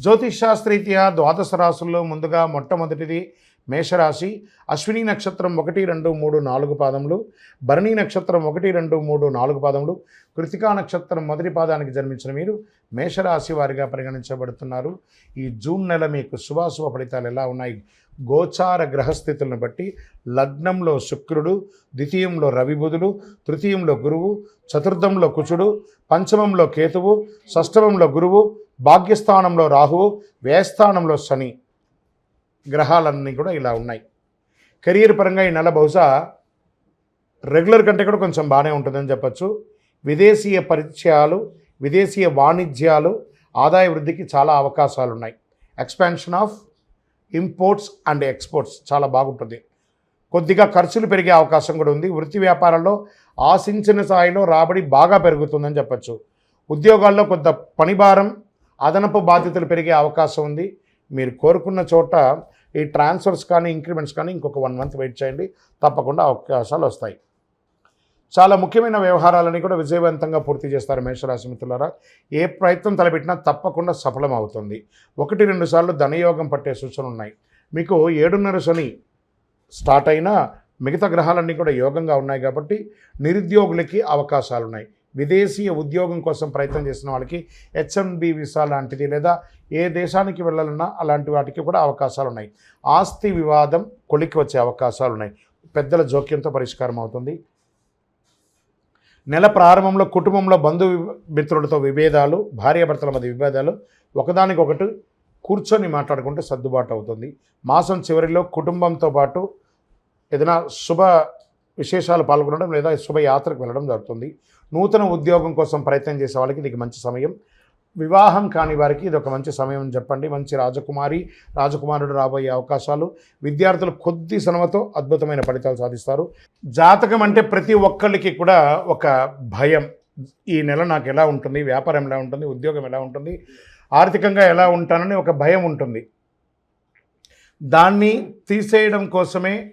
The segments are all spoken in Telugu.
జ్యోతిష్ శాస్త్రీత్యా ద్వాదశ రాశుల్లో ముందుగా మొట్టమొదటిది మేషరాశి. అశ్విని నక్షత్రం ఒకటి రెండు మూడు నాలుగు పాదములు. భరణి నక్షత్రం ఒకటి రెండు మూడు నాలుగు పాదములు. కృతికా నక్షత్రం మొదటి పాదానికి జన్మించిన మీరు మేషరాశి వారిగా పరిగణించబడుతున్నారు. ఈ జూన్ నెల మీకు శుభాశుభ ఫలితాలు ఎలా ఉన్నాయి? గోచార గ్రహస్థితులను బట్టి లగ్నంలో శుక్రుడు ద్వితీయంలో రవిబుధుడు తృతీయంలో గురువు చతుర్థంలో కుచుడు పంచమంలో కేతువు షష్టమంలో గురువు భాగ్యస్థానంలో రాహువు వ్యయస్థానంలో శని గ్రహాలన్నీ కూడా ఇలా ఉన్నాయి. కెరీర్ పరంగా ఈ నెల బహుశా రెగ్యులర్ కంటే కూడా కొంచెం బాగానే ఉంటుందని చెప్పచ్చు. విదేశీయ పరిచయాలు విదేశీయ వాణిజ్యాలు ఆదాయ వృద్ధికి చాలా అవకాశాలు ఉన్నాయి. Expansion of imports and exports చాలా బాగుంటుంది. కొద్దిగా ఖర్చులు పెరిగే అవకాశం కూడా ఉంది. వృత్తి వ్యాపారాల్లో ఆశించిన స్థాయిలో రాబడి బాగా పెరుగుతుందని చెప్పచ్చు. ఉద్యోగాల్లో కొంత పనిభారం అదనపు బాధ్యతలు పెరిగే అవకాశం ఉంది. మీరు కోరుకున్న చోట ఈ ట్రాన్స్ఫర్స్ కానీ ఇంక్రిమెంట్స్ కానీ ఇంకొక వన్ మంత్ వెయిట్ చేయండి. తప్పకుండా అవకాశాలు వస్తాయి. చాలా ముఖ్యమైన వ్యవహారాలని కూడా విజయవంతంగా పూర్తి చేస్తారు మేషరాశి మిత్రులారా. ఏ ప్రయత్నం తలపెట్టినా తప్పకుండా సఫలం అవుతుంది ఒకటి రెండు సార్లు ధనయోగం పట్టే సూచనలు ఉన్నాయి. మీకు ఏడున్నర శని స్టార్ట్ అయినా మిగతా గ్రహాలన్నీ కూడా యోగంగా ఉన్నాయి కాబట్టి నిరుద్యోగులకి అవకాశాలు ఉన్నాయి విదేశీయ ఉద్యోగం కోసం ప్రయత్నం చేసిన వాళ్ళకి హెచ్ఎంబి వీసా లాంటిది లేదా ఏ దేశానికి వెళ్ళాలన్నా అలాంటి వాటికి కూడా అవకాశాలు ఉన్నాయి. ఆస్తి వివాదం కొలికి వచ్చే అవకాశాలు ఉన్నాయి. పెద్దల జోక్యంతో పరిష్కారం అవుతుంది. నెల ప్రారంభంలో కుటుంబంలో బంధు మిత్రులతో విభేదాలు భార్యాభర్తల మధ్య విభేదాలు ఒకదానికొకటి కూర్చొని మాట్లాడుకుంటే సర్దుబాటు అవుతుంది. మాసం చివరిలో కుటుంబంతో పాటు ఏదైనా శుభ విశేషాలు పాల్గొనడం లేదా శుభయాత్రకు వెళ్ళడం జరుగుతుంది. నూతన ఉద్యోగం కోసం ప్రయత్నం చేసే వాళ్ళకి ఇది మంచి సమయం. వివాహం కాని వారికి ఇది ఒక మంచి సమయం చెప్పండి. మంచి రాజకుమారి రాజకుమారుడు రాబోయే అవకాశాలు. విద్యార్థులు కొద్ది శ్రమతో అద్భుతమైన ఫలితాలు సాధిస్తారు. జాతకం అంటే ప్రతి ఒక్కళ్ళకి కూడా ఒక భయం. ఈ నెల నాకు ఎలా ఉంటుంది? వ్యాపారం ఎలా ఉంటుంది? ఉద్యోగం ఎలా ఉంటుంది? ఆర్థికంగా ఎలా ఉంటానని ఒక భయం ఉంటుంది. దాన్ని తీసేయడం కోసమే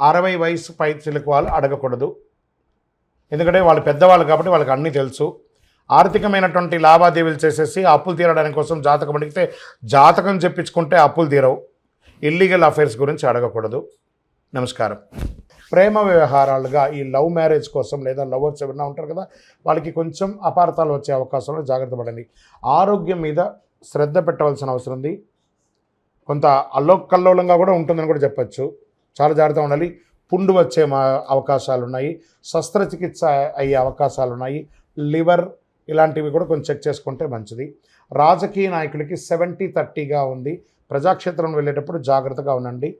అరవై వయసు పై చిలుకు వాళ్ళు అడగకూడదు. ఎందుకంటే వాళ్ళు పెద్దవాళ్ళు కాబట్టి వాళ్ళకి అన్నీ తెలుసు. ఆర్థికమైనటువంటి లావాదేవీలు చేసేసి అప్పులు తీరడానికి కోసం జాతకం అడిగితే జాతకం చెప్పించుకుంటే అప్పులు తీరవు. ఇల్లీగల్ అఫైర్స్ గురించి అడగకూడదు. నమస్కారం. ప్రేమ వ్యవహారాలుగా ఈ లవ్ మ్యారేజ్ కోసం లేదా లవర్స్ ఎవరైనా ఉంటారు కదా వాళ్ళకి కొంచెం అపార్థాలు వచ్చే అవకాశంలో జాగ్రత్త పడండి. ఆరోగ్యం మీద శ్రద్ధ పెట్టవలసిన అవసరం ఉంది. కొంత అల్లోకల్లోలంగా కూడా ఉంటుందని కూడా చెప్పచ్చు. చాలా జాగ్రత్తగా ఉండాలి. పుండు వచ్చే మా అవకాశాలు ఉన్నాయి శస్త్రచికిత్స అయ్యే అవకాశాలు ఉన్నాయి లివర్ ఇలాంటివి కూడా కొంచెం చెక్ చేసుకుంటే మంచిది. రాజకీయ నాయకులకి సెవెంటీ థర్టీగా ఉంది. ప్రజాక్షేత్రం వెళ్ళేటప్పుడు జాగ్రత్తగా ఉండండి.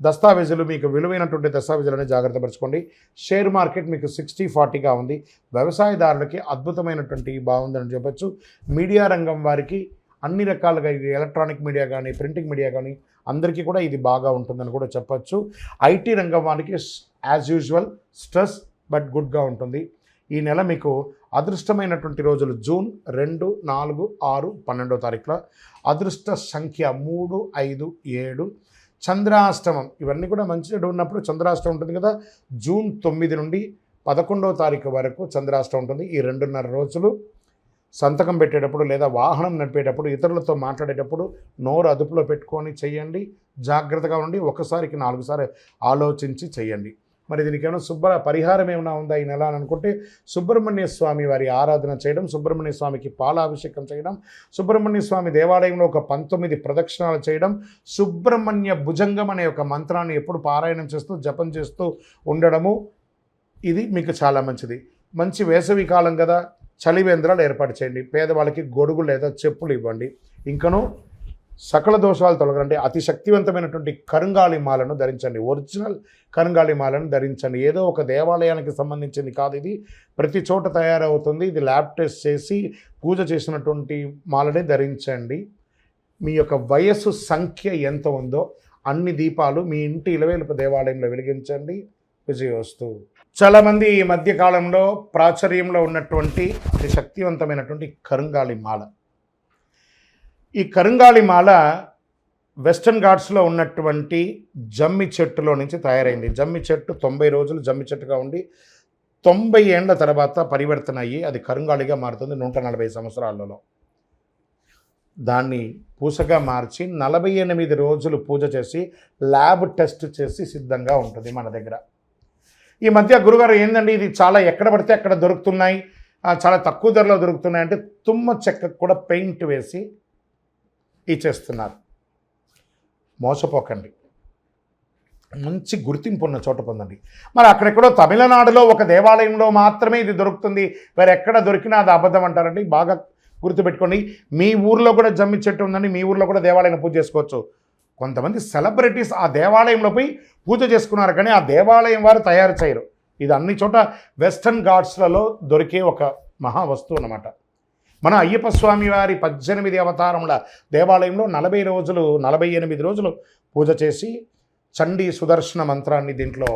దస్తావేజులు మీకు విలువైనటువంటి దస్తావేజులని జాగ్రత్త పరచుకోండి. షేర్ మార్కెట్ మీకు సిక్స్టీ ఫార్టీగా ఉంది. వ్యవసాయదారులకి అద్భుతమైనటువంటి బాగుందని చెప్పచ్చు. మీడియా రంగం వారికి అన్ని రకాలుగా ఇది ఎలక్ట్రానిక్ మీడియా కానీ ప్రింటింగ్ మీడియా కానీ అందరికీ కూడా ఇది బాగా ఉంటుందని కూడా చెప్పచ్చు. ఐటీ రంగం వారికి యాజ్ యూజువల్ స్ట్రెస్ బట్ గుడ్గా ఉంటుంది. ఈ నెల మీకు అదృష్టమైనటువంటి రోజులు జూన్ రెండు నాలుగు ఆరు పన్నెండో తారీఖులో అదృష్ట సంఖ్య మూడు ఐదు ఏడు. చంద్రాష్టమం ఇవన్నీ కూడా మంచి చెడు ఉన్నప్పుడు చంద్రాష్టమం ఉంటుంది కదా. జూన్ తొమ్మిది నుండి పదకొండవ తారీఖు వరకు చంద్రాష్టమం ఉంటుంది. ఈ రెండున్నర రోజులు సంతకం పెట్టేటప్పుడు లేదా వాహనం నడిపేటప్పుడు ఇతరులతో మాట్లాడేటప్పుడు నోరు అదుపులో పెట్టుకొని చేయండి జాగ్రత్తగా ఉండి ఒకసారికి నాలుగుసారి ఆలోచించి చేయండి మరి దీనికి ఏమైనా శుభ్ర పరిహారం ఏమైనా ఉందా ఈ నెల అని అనుకుంటే సుబ్రహ్మణ్య స్వామి వారి ఆరాధన చేయడం సుబ్రహ్మణ్య స్వామికి పాలాభిషేకం చేయడం సుబ్రహ్మణ్య స్వామి దేవాలయంలో ఒక పంతొమ్మిది ప్రదక్షిణాలు చేయడం సుబ్రహ్మణ్య భుజంగం అనే ఒక మంత్రాన్ని ఎప్పుడు పారాయణం చేస్తూ జపం చేస్తూ ఉండడము ఇది మీకు చాలా మంచిది. మంచి వేసవి కాలం కదా. చలివేంద్రాలు ఏర్పాటు చేయండి. పేదవాళ్ళకి గొడుగు లేదా చెప్పులు ఇవ్వండి. ఇంకను సకల దోషాలు తొలగండి అతి శక్తివంతమైనటువంటి కరుంగాళి మాలను ధరించండి. ఒరిజినల్ కరుంగాళి మాలను ధరించండి. ఏదో ఒక దేవాలయానికి సంబంధించింది కాదు ఇది. ప్రతి చోట తయారవుతుంది. ఇది ల్యాబ్ టెస్ట్ చేసి పూజ చేసినటువంటి మాలనే ధరించండి. మీ యొక్క వయస్సు సంఖ్య ఎంత ఉందో అన్ని దీపాలు మీ ఇంటి ఇలవేలుపు దేవాలయంలో వెలిగించండి. విజయోస్తు చాలామంది ఈ మధ్య కాలంలో ప్రాచుర్యంలో ఉన్నటువంటి అతి శక్తివంతమైనటువంటి కరుంగాళి మాల. ఈ కరుంగాళి మాల వెస్టర్న్ ఘాట్స్లో ఉన్నటువంటి జమ్మి చెట్టులో నుంచి తయారైంది. జమ్మి చెట్టు తొంభై రోజులు జమ్మి చెట్టుగా ఉండి తొంభై ఏండ్ల తర్వాత పరివర్తన అయ్యి అది కరుంగాళిగా మారుతుంది నూట నలభై సంవత్సరాలలో. దాన్ని పూసగా మార్చి నలభై ఎనిమిది రోజులు పూజ చేసి ల్యాబ్ టెస్ట్ చేసి సిద్ధంగా ఉంటుంది మన దగ్గర. ఈ మధ్య గురుగారు ఏందండి? ఇది చాలా ఎక్కడ పడితే అక్కడ దొరుకుతున్నాయి. చాలా తక్కువ ధరలో దొరుకుతున్నాయి అంటే తుమ్మ చెక్కకు కూడా పెయింట్ వేసి ఇచ్చేస్తున్నారు. మోసపోకండి. మంచి గుర్తింపు ఉన్న చోట పొందండి. మరి అక్కడెక్కడో తమిళనాడులో ఒక దేవాలయంలో మాత్రమే ఇది దొరుకుతుంది. వేరే ఎక్కడ దొరికినా అది అబద్ధం అంటారండి. బాగా గుర్తుపెట్టుకోండి. మీ ఊర్లో కూడా జమ్మి చెట్టు ఉందండి. మీ ఊర్లో కూడా దేవాలయం పూజ చేసుకోవచ్చు. కొంతమంది సెలబ్రిటీస్ ఆ దేవాలయంలో పోయి పూజ చేసుకున్నారు కానీ ఆ దేవాలయం వారు తయారు చేయరు. ఇది అన్ని చోట వెస్టర్న్ ఘాట్స్లలో దొరికే ఒక మహా వస్తువు అన్నమాట. మన అయ్యప్ప స్వామి వారి పద్దెనిమిది అవతారముల దేవాలయంలో నలభై రోజులు నలభై ఎనిమిది రోజులు పూజ చేసి చండీ సుదర్శన మంత్రాన్ని దీంట్లో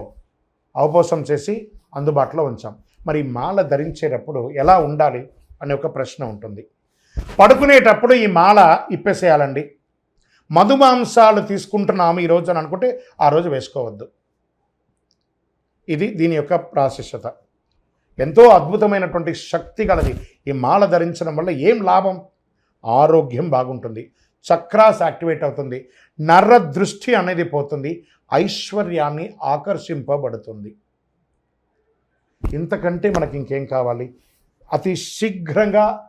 అవపోసం చేసి అందుబాటులో ఉంచాం. మరి మాల ధరించేటప్పుడు ఎలా ఉండాలి అనే ఒక ప్రశ్న ఉంటుంది. పడుకునేటప్పుడు ఈ మాల ఇప్పేసేయాలండి. మధుమాంసాలు తీసుకుంటున్నాము ఈ అని అనుకుంటే ఆ రోజు వేసుకోవద్దు. ఇది దీని యొక్క ప్రాశిష్యత ఎంతో అద్భుతమైనటువంటి శక్తి గలది. ఈ మాల ధరించడం వల్ల ఏం లాభం? ఆరోగ్యం బాగుంటుంది. చక్రాస్ యాక్టివేట్ అవుతుంది. నర్ర దృష్టి అనేది పోతుంది. ఐశ్వర్యాన్ని ఆకర్షింపబడుతుంది. ఇంతకంటే మనకి ఇంకేం కావాలి? అతి శీఘ్రంగా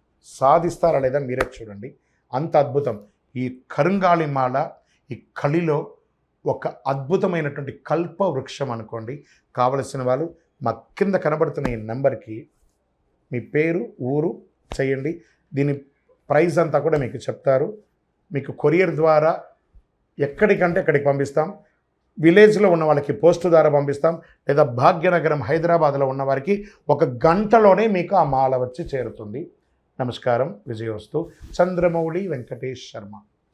సాధిస్తారా లేదా మీరే చూడండి. అంత అద్భుతం. ఈ కరుంగాళిమాల ఈ కలిలో ఒక అద్భుతమైనటువంటి కల్ప వృక్షం అనుకోండి. కావలసిన వాళ్ళు మా కింద కనబడుతున్న ఈ నెంబర్కి మీ పేరు ఊరు చేయండి దీని ప్రైజ్ అంతా కూడా మీకు చెప్తారు. మీకు కొరియర్ ద్వారా ఎక్కడికంటే అక్కడికి పంపిస్తాం. విలేజ్లో ఉన్న వాళ్ళకి పోస్టు ద్వారా పంపిస్తాం. లేదా భాగ్యనగరం హైదరాబాద్లో ఉన్న వారికి ఒక గంటలోనే మీకు ఆ మాల వచ్చి చేరుతుంది. నమస్కారం విజయోస్తు. చంద్రమౌళి వెంకటేష్ శర్మ.